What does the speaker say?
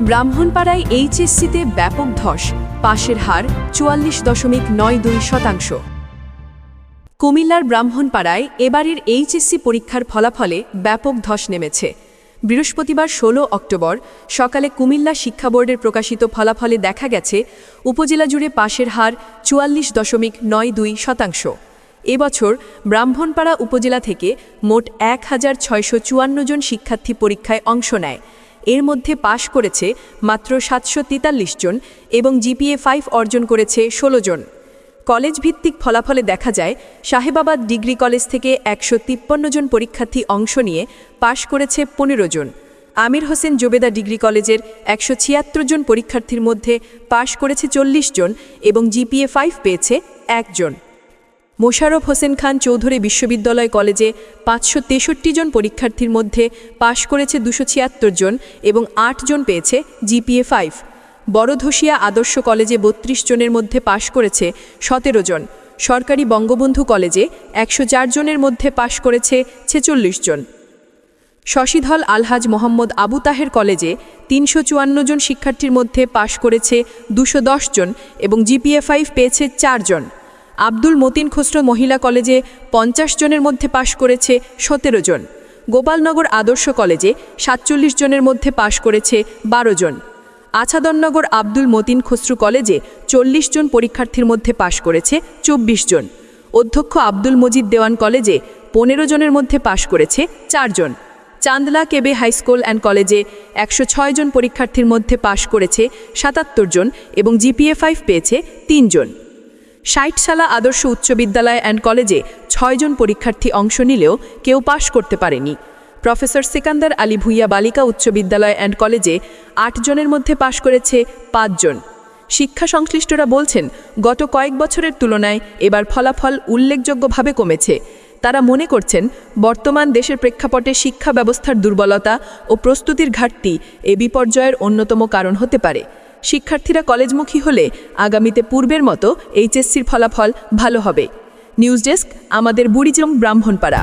ব্রাহ্মণপাড়ায় এইচএসসিতে ব্যাপক ধস, পাশের হার চুয়াল্লিশ দশমিক নয় দুই শতাংশ। কুমিল্লার ব্রাহ্মণপাড়ায় এবারের এইচএসসি পরীক্ষার ফলাফলে ব্যাপক ধস নেমেছে। বৃহস্পতিবার ১৬ অক্টোবর সকালে কুমিল্লা শিক্ষা বোর্ডের প্রকাশিত ফলাফলে দেখা গেছে, উপজেলা জুড়ে পাশের হার চুয়াল্লিশ দশমিক নয় দুই শতাংশ। এবছর ব্রাহ্মণপাড়া উপজেলা থেকে মোট এক হাজার ছয়শো চুয়ান্ন জন শিক্ষার্থী পরীক্ষায় অংশ নেয়। এর মধ্যে পাশ করেছে মাত্র সাতশো তেতাল্লিশ জন এবং জিপিএ ফাইভ অর্জন করেছে ষোলো জন। কলেজ ভিত্তিক ফলাফলে দেখা যায় সাহেবাবাদ ডিগ্রি কলেজ থেকে একশো তিপ্পান্ন জন পরীক্ষার্থী অংশ নিয়ে পাশ করেছে পনেরো জন। আমির হোসেন জোবেদা ডিগ্রি কলেজের একশো ছিয়াত্তর জন পরীক্ষার্থীর মধ্যে পাশ করেছে চল্লিশ জন এবং জিপিএ ফাইভ পেয়েছে একজন মোশাররফ হোসেন খান চৌধুরী বিশ্ববিদ্যালয় কলেজে পাঁচশো তেষট্টি জন পরীক্ষার্থীর মধ্যে পাশ করেছে দুশো ছিয়াত্তর জন এবং আট জন পেয়েছে জিপিএ ফাইভ। বড়ধসিয়া আদর্শ কলেজে বত্রিশ জনের মধ্যে পাশ করেছে সতেরো জন। সরকারি বঙ্গবন্ধু কলেজে একশো চার জনের মধ্যে পাশ করেছে ছেচল্লিশ জন। শশীধল আলহাজ মোহাম্মদ আবু তাহের কলেজে তিনশো চুয়ান্ন জন শিক্ষার্থীর মধ্যে পাশ করেছে দুশো জন এবং জিপিএ ফাইভ পেয়েছে চারজন আব্দুল মতিন খসরু মহিলা কলেজে পঞ্চাশ জনের মধ্যে পাশ করেছে সতেরো জন। গোপালনগর আদর্শ কলেজে সাতচল্লিশ জনের মধ্যে পাশ করেছে বারো জন। আছাদননগর আব্দুল মতিন খসরু কলেজে চল্লিশ জন পরীক্ষার্থীর মধ্যে পাশ করেছে চব্বিশ জন। অধ্যক্ষ আব্দুল মজিদ দেওয়ান কলেজে পনেরো জনের মধ্যে পাশ করেছে চারজন চান্দলা কেবে হাইস্কুল অ্যান্ড কলেজে একশো ছয় জন পরীক্ষার্থীর মধ্যে পাশ করেছে সাতাত্তর জন এবং জিপিএ ফাইভ পেয়েছে তিনজন ষাটশালা আদর্শ উচ্চ বিদ্যালয় অ্যান্ড কলেজে ছয়জন পরীক্ষার্থী অংশ নিলেও কেউ পাশ করতে পারেনি। প্রফেসর সিকান্দার আলী ভুইয়া বালিকা উচ্চ বিদ্যালয় অ্যান্ড কলেজে আটজনের মধ্যে পাশ করেছে পাঁচজন। শিক্ষা সংশ্লিষ্টরা বলছেন, গত কয়েক বছরের তুলনায় এবার ফলাফল উল্লেখযোগ্যভাবে কমেছে। তারা মনে করছেন, বর্তমান দেশের প্রেক্ষাপটে শিক্ষা ব্যবস্থার দুর্বলতা ও প্রস্তুতির ঘাটতি এ বিপর্যয়ের অন্যতম কারণ হতে পারে। শিক্ষার্থীরা কলেজমুখী হলে আগামীতে পূর্বের মতো এইচএসসির ফলাফল ভালো হবে। নিউজ ডেস্ক, আমাদের বুড়িজম ব্রাহ্মণপাড়া।